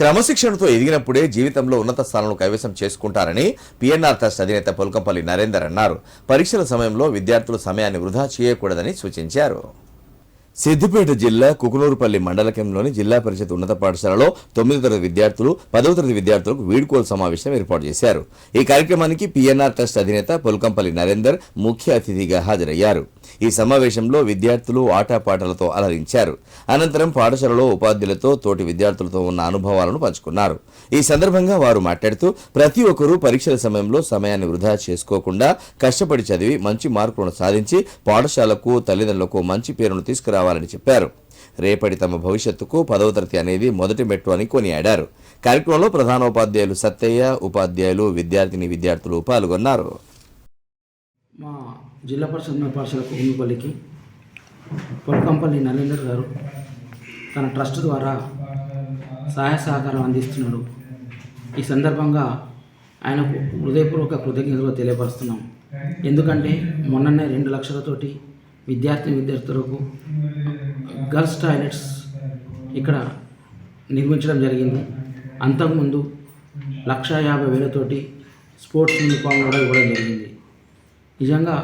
క్రమశిక్షణతో ఎదిగినప్పుడే జీవితంలో ఉన్నత స్థానంలో కైవసం చేసుకుంటారని పిఎన్ఆర్ ట్రస్ట్ అధినేత పొలకంపల్లి నరేందర్ అన్నారు. పరీక్షల సమయంలో విద్యార్థులు సమయాన్ని వృధా చేయకూడదని సూచించారు. సిద్దిపేట జిల్లా కుకునూరుపల్లి మండల కేంద్రంలోని జిల్లా పరిషత్ ఉన్నత పాఠశాలలో తొమ్మిదో తరగతి విద్యార్థులు పదవ తరగతి విద్యార్థులకు వీడ్కోలు సమావేశం ఏర్పాటు చేశారు. ఈ కార్యక్రమానికి పిఎన్ఆర్ ట్రస్ట్ అధినేత పొలకంపల్లి నరేందర్ ముఖ్య అతిథిగా హాజరయ్యారు. ఈ సమావేశంలో విద్యార్థులు ఆటపాటలతో అలరించారు. అనంతరం పాఠశాలలో ఉపాధ్యులతో తోటి విద్యార్థులతో ఉన్న అనుభవాలను పంచుకున్నారు. ఈ సందర్భంగా వారు మాట్లాడుతూ ప్రతి ఒక్కరూ పరీక్షల సమయంలో సమయాన్ని వృధా చేసుకోకుండా కష్టపడి చదివి మంచి మార్కులను సాధించి పాఠశాలకు తల్లిదండ్రులకు మంచి పేరును తీసుకురావాలని చెప్పారు. రేపటి తమ భవిష్యత్తుకు పదవ తరగతి అనేది మొదటి మెట్టు అని కొనియాడారు. కార్యక్రమంలో ప్రధానోపాధ్యాయులు సత్తయ్య ఉపాధ్యాయులు విద్యార్థిని విద్యార్థులు పాల్గొన్నారు. మా జిల్లా పరిషత్ ఉన్నత పాఠశాల కుటుంబపల్లికి పొలకంపల్లి నరేందర్ గారు తన ట్రస్ట్ ద్వారా సహాయ సహకారం అందిస్తున్నాడు. ఈ సందర్భంగా ఆయనకు హృదయపూర్వక కృతజ్ఞతలు తెలియపరుస్తున్నాం. ఎందుకంటే మొన్ననే రెండు లక్షలతోటి విద్యార్థి విద్యార్థులకు గర్ల్స్ టాయిలెట్స్ ఇక్కడ నిర్మించడం జరిగింది. అంతకుముందు లక్ష యాభై వేలతోటి స్పోర్ట్స్ యూనిఫామ్ కూడా ఇవ్వడం జరిగింది. నిజంగా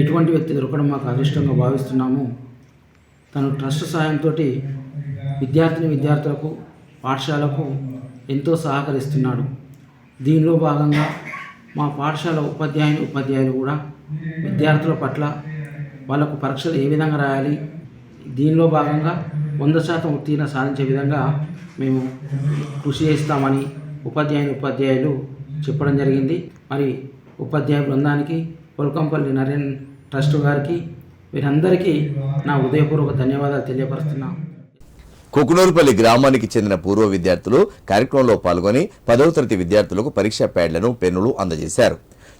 ఇటువంటి వ్యక్తి దొరకడం మాకు అదృష్టంగా భావిస్తున్నాము. తను ట్రస్ట్ సహాయంతో విద్యార్థిని విద్యార్థులకు పాఠశాలకు ఎంతో సహకరిస్తున్నాడు. దీనిలో భాగంగా మా పాఠశాల ఉపాధ్యాయుని ఉపాధ్యాయులు కూడా విద్యార్థుల పట్ల వాళ్ళకు పరీక్షలు ఏ విధంగా రాయాలి దీనిలో భాగంగా వంద శాతం ఉత్తీర్ణ సాధించే విధంగా మేము కృషి చేస్తామని ఉపాధ్యాయుని ఉపాధ్యాయులు చెప్పడం జరిగింది. మరి ఉపాధ్యాయ బృందానికి పొలకంపల్లి నరేన్ ట్రస్ట్ గారికి వీరందరికీ నా హృదయపూర్వక ధన్యవాదాలు తెలియపరుస్తున్నాను కుకునూరుపల్లి గ్రామానికి చెందిన పూర్వ విద్యార్థులు కార్యక్రమంలో పాల్గొని పదవ తరగతి విద్యార్థులకు పరీక్షా ప్యాడ్లను పెన్నులు అందజేశారు.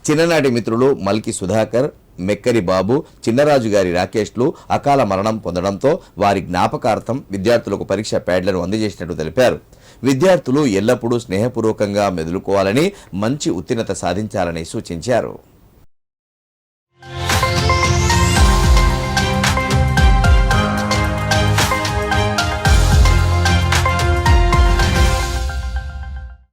చిన్ననాటి మిత్రులు మల్కి సుధాకర్ మెక్కరి బాబు చిన్నరాజు గారి రాకేష్లు అకాల మరణం పొందడంతో వారి జ్ఞాపకార్థం విద్యార్థులకు పరీక్షా ప్యాడ్లను అందజేసినట్టు తెలిపారు. విద్యార్థులు ఎల్లప్పుడూ స్నేహపూర్వకంగా మెదులుకోవాలని మంచి ఉత్తీర్ణత సాధించాలని సూచించారు.